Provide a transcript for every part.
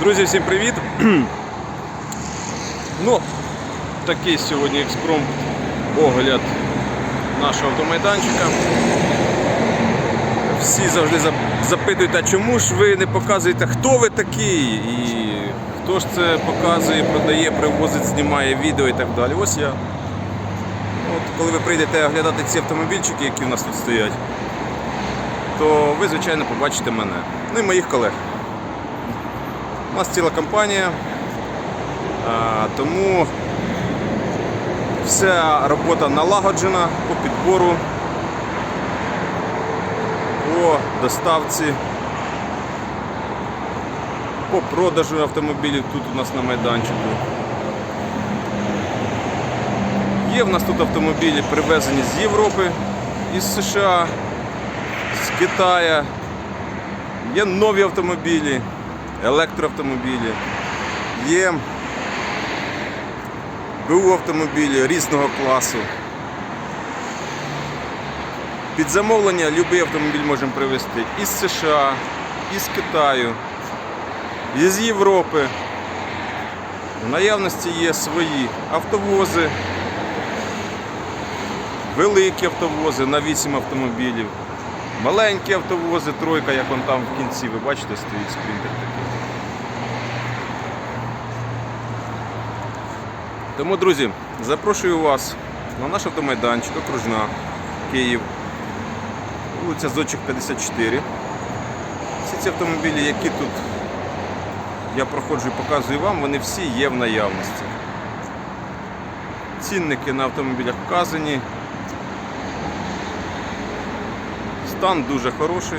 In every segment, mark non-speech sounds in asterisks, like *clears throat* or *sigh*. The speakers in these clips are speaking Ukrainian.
Друзі, всім привіт! *clears throat* ну, такий сьогодні експромт огляд нашого автомайданчика. Всі завжди запитують, а чому ж ви не показуєте, хто ви такий? І хто ж це показує, продає, привозить, знімає відео і так далі. Ось я. От коли ви прийдете оглядати ці автомобільчики, які у нас тут стоять, то ви, звичайно, побачите мене. Ну і моїх колег. У нас ціла компанія, тому вся робота налагоджена по підбору, по доставці, по продажу автомобілів тут у нас на майданчику. Є в нас тут автомобілі привезені з Європи, із США, з Китаю. Є нові автомобілі, електроавтомобілі, є БУ автомобілі різного класу. Під замовлення будь-який автомобіль можемо привезти із США, із Китаю, із Європи. В наявності є свої автовози, великі автовози на 8 автомобілів. Маленькі автовози, тройка, як вон там в кінці, ви бачите, стоїть спринтер такий. Тому, друзі, запрошую вас на наш автомайданчик, окружна, Київ, вулиця Зодчих 54. Всі ці автомобілі, які тут я проходжу і показую вам, вони всі є в наявності. Цінники на автомобілях вказані. Стан дуже хороший.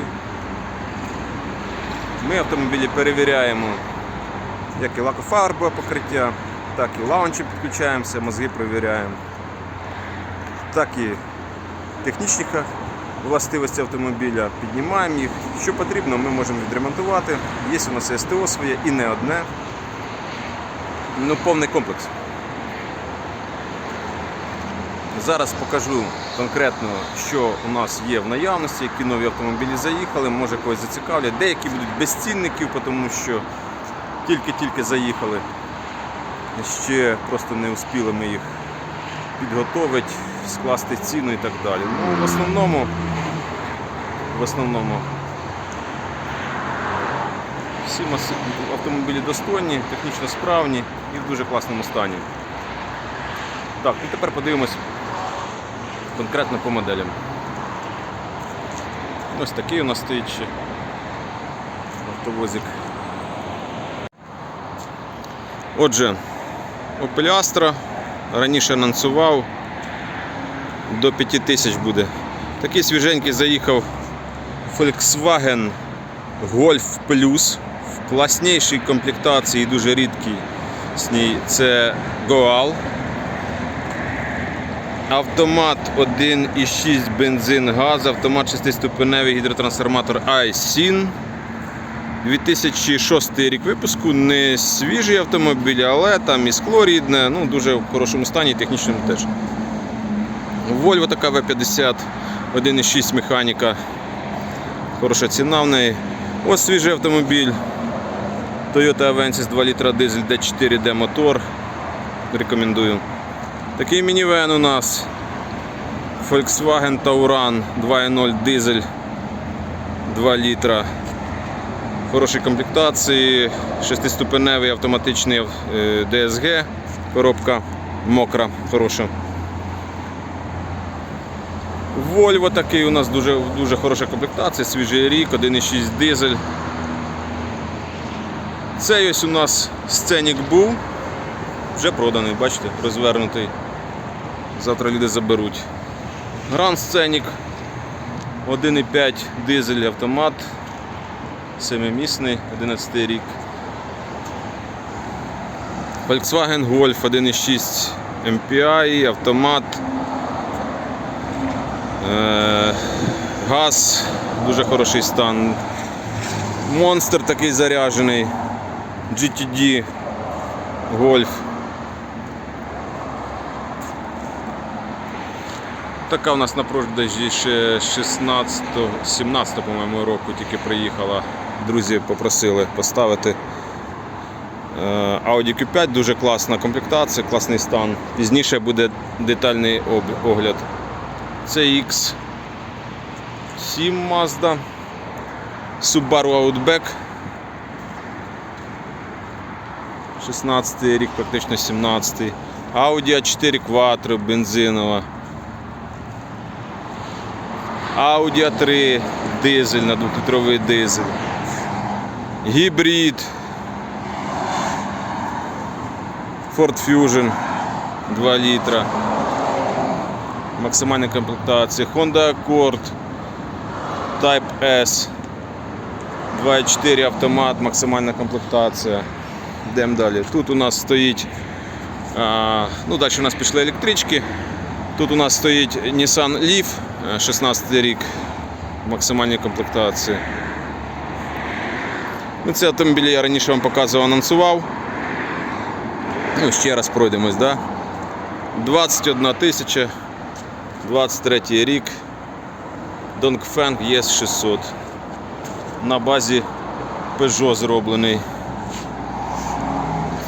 Ми автомобілі перевіряємо як і лакофарбове покриття, так і лаунчі підключаємося, мозги перевіряємо, так і технічні властивості автомобіля, піднімаємо їх. Що потрібно, ми можемо відремонтувати. Є у нас СТО своє і не одне. Ну, повний комплекс. Зараз покажу конкретно, що у нас є в наявності, які нові автомобілі заїхали, може когось зацікавлять. Деякі будуть без цінників, тому що тільки-тільки заїхали. Ще просто не успіли ми їх підготовити, скласти ціну і так далі. Ну, в основному, в основному всі автомобілі достойні, технічно справні і в дуже класному стані. Так, ну тепер подивимось конкретно по моделям. Ось такий у нас стоїть ще автовозик. Отже, Opel Astra раніше анонсував до 5000 буде. Такий свіженький заїхав Volkswagen Golf Plus в класнішій комплектації, дуже рідкий. Це Goal. Автомат 1,6 бензин газ, автомат 6-ступеневий гідротрансформатор iSyn. 2006 рік випуску, не свіжий автомобіль, але там і скло рідне, ну дуже в хорошому стані, технічному теж. Volvo така V50, 1,6 механіка. Хороша ціна в неї. Ось свіжий автомобіль. Toyota Avensis 2 літра дизель D4 D мотор. Рекомендую. Такий мінівен у нас. Volkswagen Tauran 2.0 дизель 2 літра. Хорошій комплектації, шестиступеневий автоматичний е, DSG, коробка мокра, хороша. Volvo такий у нас дуже, дуже хороша комплектація, свіжий рік, 1,6 дизель. Цей ось у нас сценік був, вже проданий, бачите, розвернутий. Завтра люди заберуть. Гранд сценік, 1,5 дизель автомат. Семимісний, 11 рік. Volkswagen Golf 1.6 MPI, автомат. Е, газ, дуже хороший стан. Монстр такий заряджений. GTD Golf. Така у нас на продажі ще 16, 17, по-моєму, року тільки приїхала. Друзі попросили поставити Е, Audi Q5 дуже класна комплектація, класний стан. Пізніше буде детальний огляд. Це X7 Mazda. Subaru Outback. 16 рік, практично 17. Audi A4 Quattro бензинова. Audi A3 дизель на 2-літровий дизель. Гібрид. Ford Fusion 2 літра. Максимальна комплектація. Honda Accord Type S. 2.4 автомат, максимальна комплектація. Йдемо далі. Тут у нас стоїть. Ну, далі у нас пішли електрички. Тут у нас стоїть Nissan Leaf, 16 рік, максимальні комплектації. Ну, ці автомобілі я раніше вам показував, анонсував. Ну, ще раз пройдемось, да? 21 тисяча, 23 рік. Dongfeng ES600. На базі Peugeot зроблений.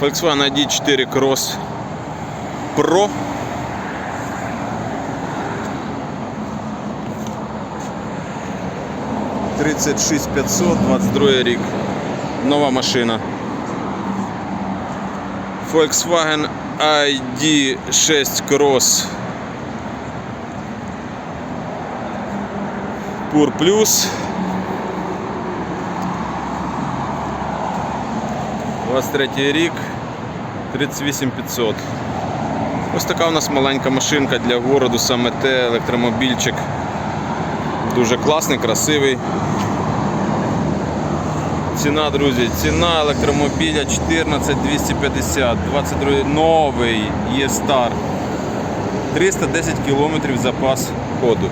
Volkswagen ID4 Cross Pro. Тридцять шість п'ятсот, 22 рік. Нова машина. Volkswagen ID6 Cross Pur Plus. 23 рік, 38500. Ось така у нас маленька машинка для городу, саме те, електромобільчик. Дуже класний, красивий. Ціна, друзі, ціна електромобіля 14250, 22 новий є стар. 310 км запас ходу.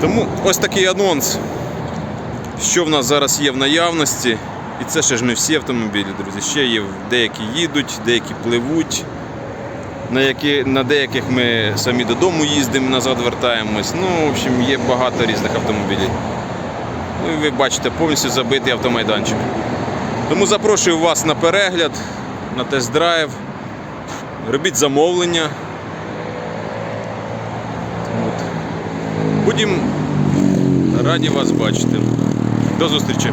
Тому ось такий анонс, що в нас зараз є в наявності. І це ще ж не всі автомобілі, друзі. Ще є деякі їдуть, деякі пливуть. На, які, на деяких ми самі додому їздимо, назад вертаємось. Ну, в общем, є багато різних автомобілів. Ну ви бачите, повністю забитий автомайданчик. Тому запрошую вас на перегляд, на тест-драйв. Робіть замовлення. Будемо раді вас бачити. До зустрічі!